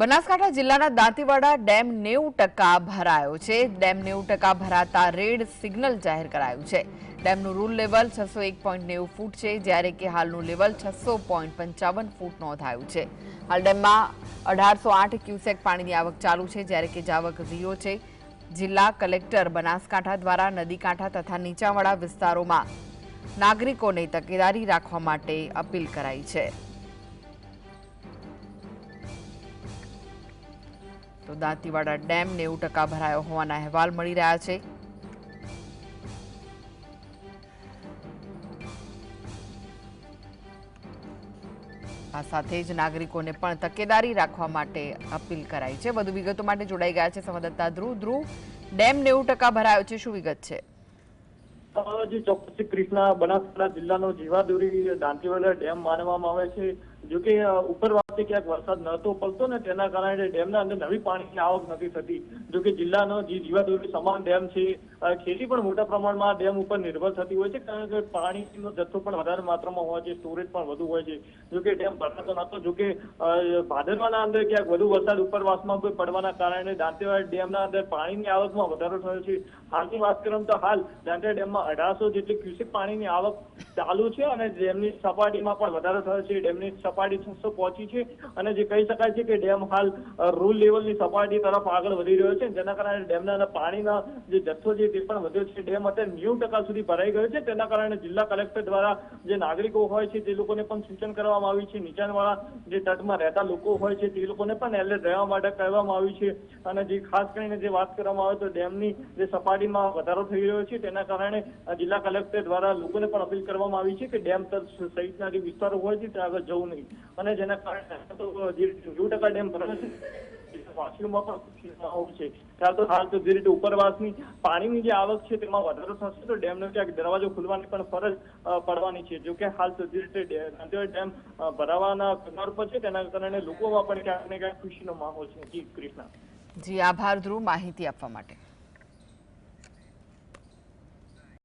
બનાસકાંઠા જિલ્લાના દાંતીવાડા ડેમ નેવું ટકા ભરાયો છે. ડેમ નેવું ટકા ભરાતા રેડ સિગ્નલ જાહેર કરાયું છે. ડેમનું રૂલ લેવલ છસો એક પોઈન્ટ નેવું ફૂટ છે, જ્યારે કે હાલનું લેવલ છસો પોઈન્ટ પંચાવન ફૂટ નોંધાયું છે. હાલ ડેમમાં અઢારસો આઠ ક્યુસેક પાણીની આવક ચાલુ છે, જ્યારે કે જાવક ઝીરો છે. જિલ્લા કલેક્ટર બનાસકાંઠા દ્વારા નદી કાંઠા તથા નીચાણવાળા વિસ્તારોમાં નાગરિકોને તકેદારી રાખવા માટે અપીલ કરાઈ છે. તો દાંતીવાડા ડેમ નેવું ટકા ભરાયો હોવાના અહેવાલ મળી રહ્યા છે. આ સાથે જ નાગરિકોને પણ તકેદારી રાખવા માટે અપીલ કરાઈ છે. વધુ વિગતો માટે જોડાઈ ગયા છે સંવાદદાતા ધ્રુવ. ધ્રુવ, ડેમ નેવું ટકા ભરાયો છે, શું વિગત છે? જે ચોક્કસ કૃષ્ણા બનાસકાંઠા જિલ્લાનો જીવાદોરી દાંતીવાડા ડેમ માનવામાં આવે છે. જો કે અ, ઉપરવાસથી ક્યાંક વરસાદ નહોતો પડતો ને તેના કારણે ડેમના અંદર નવી પાણીની આવક નથી થતી. જો કે જિલ્લાનો જે જીવાદોરી સમાન ડેમ છે ખેતી પણ મોટા પ્રમાણમાં ડેમ ઉપર નિર્ભર થતી હોય છે, કારણ કે પાણીનો જથ્થો પણ વધારે માત્રામાં હોય છે, સ્ટોરેજ પણ વધુ હોય છે. જો કે ડેમ ભરાતો નહોતો જોકે ભાદરવાના અંદર ક્યાંક વધુ વરસાદ ઉપરવાસમાં પડવાના કારણે દાંતીવાડા ડેમના અંદર પાણીની આવકમાં વધારો થયો છે. હાલની વાત કરું તો હાલ દાંતીવાડા ડેમમાં અઢારસો જેટલી ક્યુસેક પાણીની આવક ચાલુ છે અને ડેમની સપાટીમાં પણ વધારો થયો છે. ડેમની સપાટી છસો પહોંચી છે અને જે કહી શકાય છે કે ડેમ હાલ રૂલ લેવલની સપાટી તરફ આગળ વધી રહ્યો છે. જેના કારણે ડેમના પાણીના જે જથ્થો છે તે પણ વધ્યો છે, ડેમ અત્યારે નેવું ટકા સુધી ભરાઈ ગયો છે. તેના કારણે જિલ્લા કલેક્ટર દ્વારા જે નાગરિકો હોય છે, તે લોકોને પણ સૂચન કરવામાં આવ્યું છે. નીચાણવાળા જે તટમાં રહેતા લોકો હોય છે, તે લોકોને પણ એલર્ટ રહેવા માટે કહેવામાં આવ્યું છે. અને જે ખાસ કરીને જે વાત કરવામાં આવે તો ડેમની જે સપાટીમાં વધારો થઈ રહ્યો છે, તેના કારણે જિલ્લા કલેક્ટર દ્વારા લોકોને પણ અપીલ કરવામાં આવી છે કે ડેમ તટ સહિતના જે વિસ્તારો હોય છે, ત્યાં આગળ જવું નહીં. અને જેના કારણે નેવું ટકા ડેમ ભરાયો છે વાસીઓમાં પણ ખુશીનો માહોલ છે. ત્યાર તો હાલ તો જે રીતે ઉપરવાસની પાણીની જે આવક છે તેમાં વધારો થશે, તો ડેમનો ક્યાંક દરવાજો ખુલવાની પણ ફરજ પડવાની છે. જોકે હાલ તો જે ડેમ ભરાવાના કગાર પર છે, તેના કારણે લોકોમાં પણ ક્યાંક ને ક્યાંક ખુશીનો માહોલ છે. જી, કૃષ્ણ. જી, આભાર ધ્રુવ માહિતી આપવા માટે.